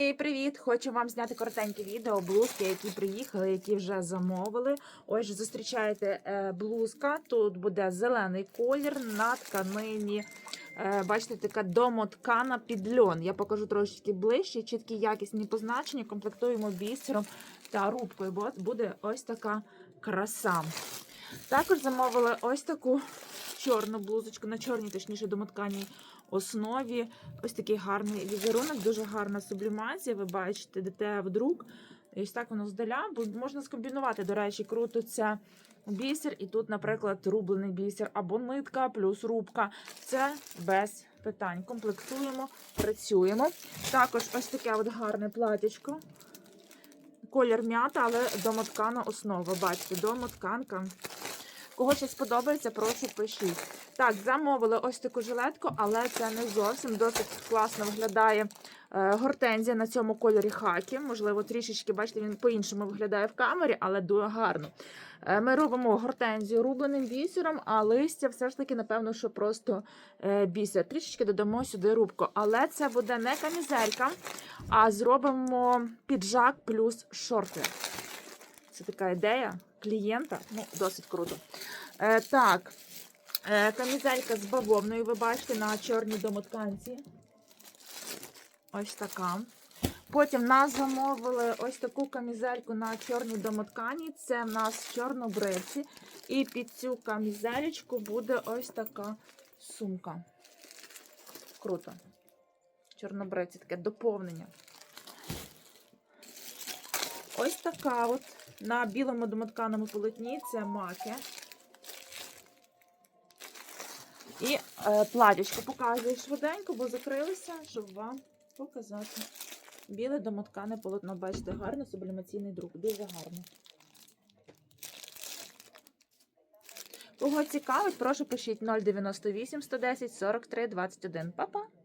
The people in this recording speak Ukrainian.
Привіт! Хочу вам зняти коротеньке відео. Блузки, які приїхали, які вже замовили. Ось зустрічаєте е, блузка. Тут буде зелений колір на тканині. Е, бачите, така домоткана під льон. Я покажу трошечки ближче, чіткі якісні позначення. Комплектуємо бісером та рубкою, бо буде ось така краса. Також замовили ось таку чорну блузочку, на чорній, точніше, домотканій основі. Ось такий гарний візерунок, дуже гарна сублімація. Ви бачите, ДТФ друк. І ось так воно здаля. Можна скомбінувати, до речі, крутиться бісер, і тут, наприклад, рублений бісер або нитка плюс рубка. Це без питань. Комплектуємо, працюємо. Також ось таке от гарне платячко. Колір м'ята, але домоткана основа. Бачите, домотканка. Кого щось сподобається, прошу пишіть. Так, замовили ось таку жилетку, але це не зовсім досить класно виглядає е, гортензія на цьому кольорі хакі. Можливо, трішечки, бачите, він по-іншому виглядає в камері, але дуже гарно. Е, ми робимо гортензію рубленим бісером, а листя все ж таки, напевно, що просто е, бісер. Трішечки додамо сюди рубку. Але це буде не камізелька, а зробимо піджак плюс шорти. Це така ідея клієнта. Ну, досить круто. Е, так, е, камізелька з бавовною, ви бачите, на чорній домотканці. Ось така. Потім нас замовили ось таку камізельку на чорній домоткані. Це в нас чорнобривці. І під цю камізелечку буде ось така сумка. Круто. Чорнобривці, таке доповнення. Ось така от на білому домотканому полотні це маки. І е, платячко показую швиденько, бо закрилися, щоб вам показати. Біле домоткане полотно, бачите, гарно, сублімаційний друк, дуже гарно. Кого цікавить, прошу пишіть 098 110 43 21. Па-па!